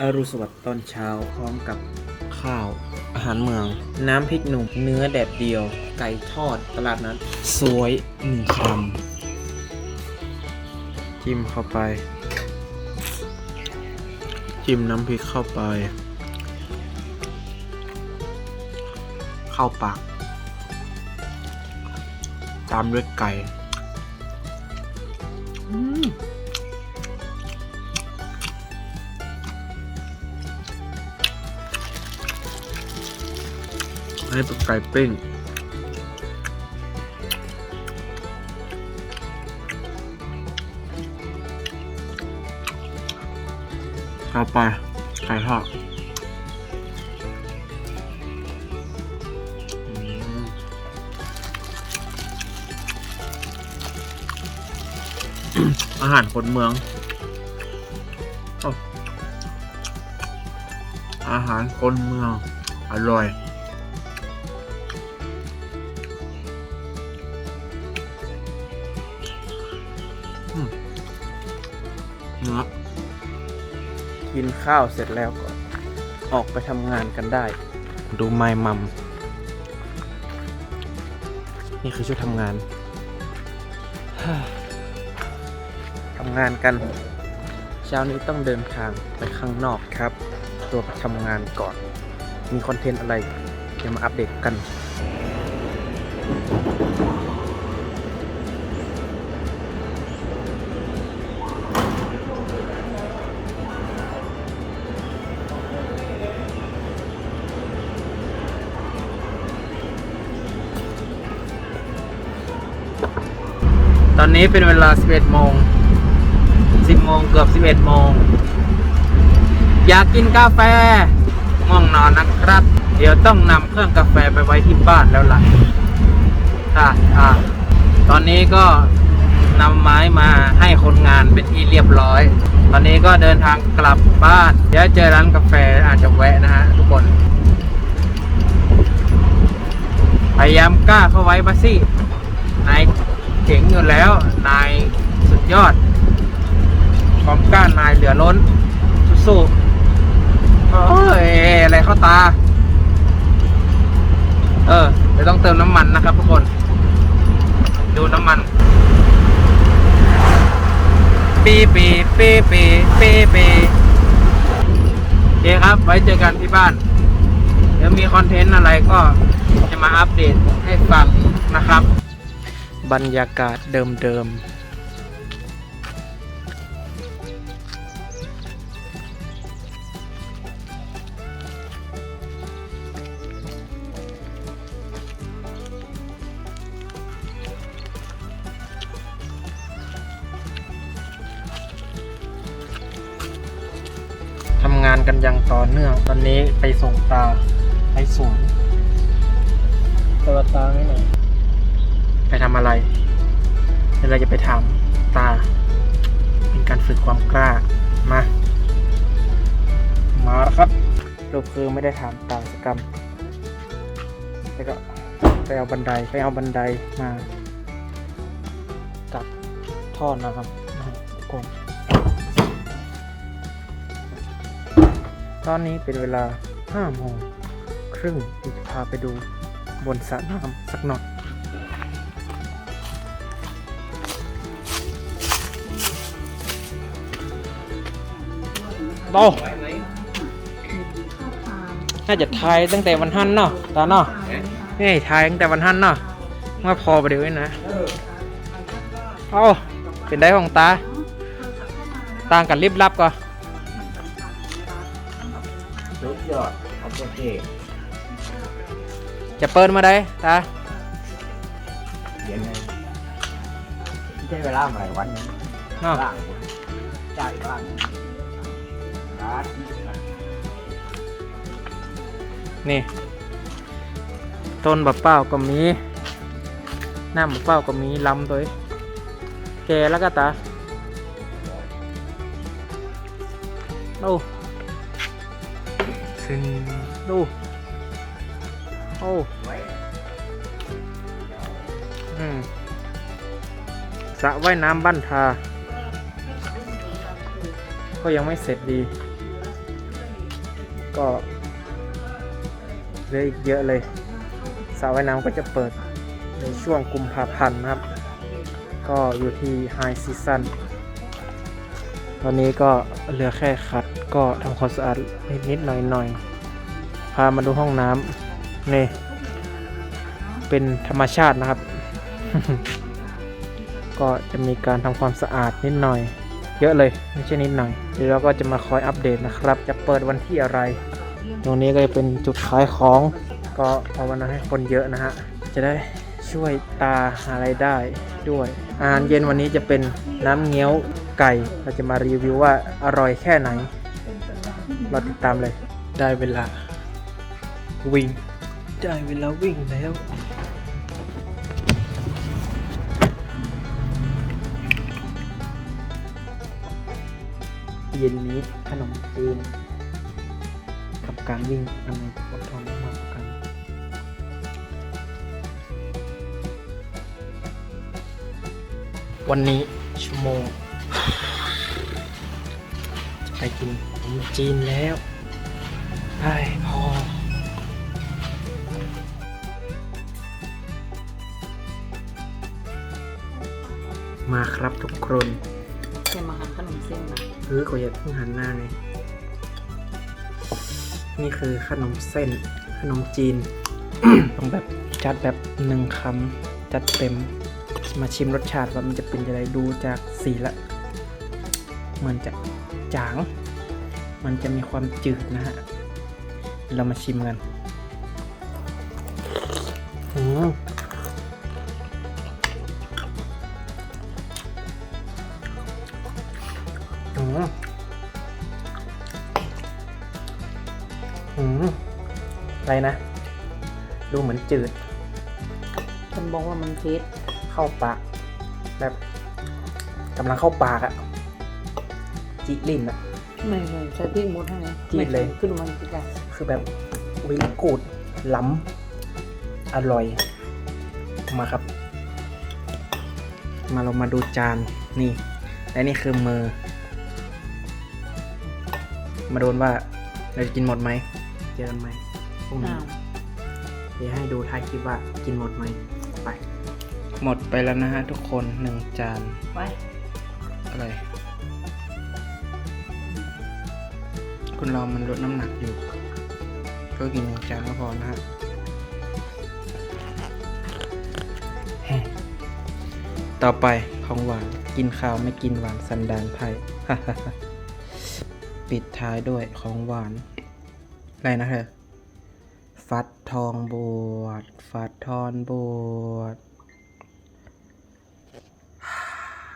อรุณสวัสดิ์ตอนเช้าพร้อมกับข้าว อาหารเมือง น้ำพริกหนุ่ม เนื้อแดดเดียว ไก่ทอดตลาดนั้นสวยหนึ่งคำจิ้มเข้าไป จิ้มน้ำพริกเข้าไป เข้าปาก ตามด้วยไก่ อันนี้เป็นไก่ปิ้งเอาไปไก่ทอดอาหารคนเมือง อาหารคนเมือง อร่อย ข้าวเสร็จแล้วก็ออกไปทำงานกันได้ ดูไมมัม นี่คือชุดทำงาน ทำงานกัน เช้านี้ต้องเดินทางไปข้างนอกครับ ตัวไปทำงานก่อน มีคอนเทนต์อะไร เดี๋ยวมาอัปเดตกัน อนนี้เป็นเวลา 11 โมง 10 โมงเกือบ 11 โมง อยากกินกาแฟง่วงนอนนะครับ เดี๋ยวต้องนำเครื่องกาแฟไปไว้ที่บ้านแล้วล่ะอะอะตอนนี้ก็นำไม้มาให้คนงานเป็นที่เรียบร้อย ตอนนี้ก็เดินทางกลับบ้าน เดี๋ยวเจอร้านกาแฟอาจจะแวะนะฮะทุกคน พยายามกล้าเข้าไว้มาสินาย เจ๋งอยู่แล้ว นายสุดยอด ความกล้านายเหลือล้น สู้ๆโอ้ยอะไรเข้าตา เออเดี๋ยวต้องเติมน้ำมันนะครับทุกคน ดูน้ำมัน ปีปีปีปีปีปีโอเคครับ ไว้เจอกันที่บ้าน เดี๋ยวมีคอนเทนต์อะไรก็จะมาอัปเดตให้ฟังนะครับ บรรยากาศเดิมๆทำงานกันอย่างต่อเนื่อง ตอนนี้ไปส่งตาไปสวนไปวัดตาไม่ไหนอย ไปทำอะไรเดี๋ยวเราจะไปถามตา เป็นการฝึกความกล้า มา มาแล้วครับรูปคือไม่ได้ถามตาสกกรรมแล้วก็ไปเอาบันไดไปเอาบันไดมากับท่อนนะครับทุกคนตอนนี้เป็นเวลา5โมงครึ่งที่จะพาไปดูบนสระน้ำสักหน่อย โตน่าจะทายตั้งแต่วันหันเนาะตาเนาะนี่ทายตั้งแต่วันหันเนาะเมื่อพอไปเดี๋ยวนี้นะเอาเป็นได้ของตา ต่างกันรีบรับก่อนสุดยอดโอเคจะเปิดมาได้ตาเย็นเลยไม่ใช่เวลาอะไรวันนี้เนาะล่างใช่บ้างร้า นี่ ต้นบะเป้าก็มีหน้ำบะเป้าก็มีลำตัวแกแล้วก็ตาดูซึ่งดูโอ้อืมสระว่ายน้ำบ้านทา ก็ยังไม่เสร็จดี ก็เหลืออีกเยอะเลยสระว่ายน้ำก็จะเปิดในช่วงกุมภาพันธ์นะครับ ก็อยู่ที่ไฮซีซันตอนนี้ก็เหลือแค่ขัดก็ทำความสะอาดนิดๆหน่อยๆพามาดูห้องน้ำนี่เป็นธรรมชาตินะครับ ก็จะมีการทำความสะอาดนิดหน่อย เยอะเลยไม่ใช่นิดหน่อยเดี๋ยวเราก็จะมาคอยอัปเดตนะครับ จะเปิดวันที่อะไร ตรงนี้ก็จะเป็นจุดขายของก็ภาวนาให้คนเยอะนะฮะจะได้ช่วยตาหาไรได้ด้วยอาหารเย็นวันนี้จะเป็นน้ำเงี้ยวไก่ เราจะมารีวิวว่าอร่อยแค่ไหนเราติดตามเลย ได้เวลาวิ่ง ได้เวลาวิ่งแล้ว เย็นนี้ขนมจีนกับการวิ่งอันไหนอดทนมากกัน วันนี้ชั่วโมง จะไปกินขนมจีนแล้วได้พอมาครับทุกคน เส้นนะเออขออย่าเพิ่งหันหน้าไงนี่คือขนมเส้น ขนมจีน ต้องแบบจัดแบบหนึ่งคำจัดเต็ม มาชิมรสชาติว่ามันจะเป็นยังไงดูจากสีละเหมือนจะจาง มันจะมีความจืดนะฮะ เรามาชิมกัน อืม อืมอืมอะไรนะ ดูเหมือนจืดฉันบอกว่ามันเทสเข้าปาก แบบกำลังเข้าปากอะจิลิ้นอะไม่ไม่ใช้พริกหมดให้ไหมจี๊ดเลยขึ้นมันกินได้คือแบบวิลกูดล้ำอร่อย มาครับ มาเรามาดูจานนี่ และนี่คือมือ มาโดนว่าเราจะกินหมดไหมเจอกันไหมพรุ่งนี้อ้าวเดี๋ยวให้ดูท้ายคลิปว่ากินหมดไหมไป หมดไปแล้วนะฮะทุกคนหนึ่งจานไปอะไรคุณเรามันลดน้ำหนักอยู่ ก็กินหนึ่งจานก็พอนะฮะแฮ่ต่อไปของหวานกินข้าวไม่กินหวานสันดานไพ่ ปิดท้ายด้วยของหวาน อะไรนะเธอ ฟัดทองบวช ฟัดทอนบวช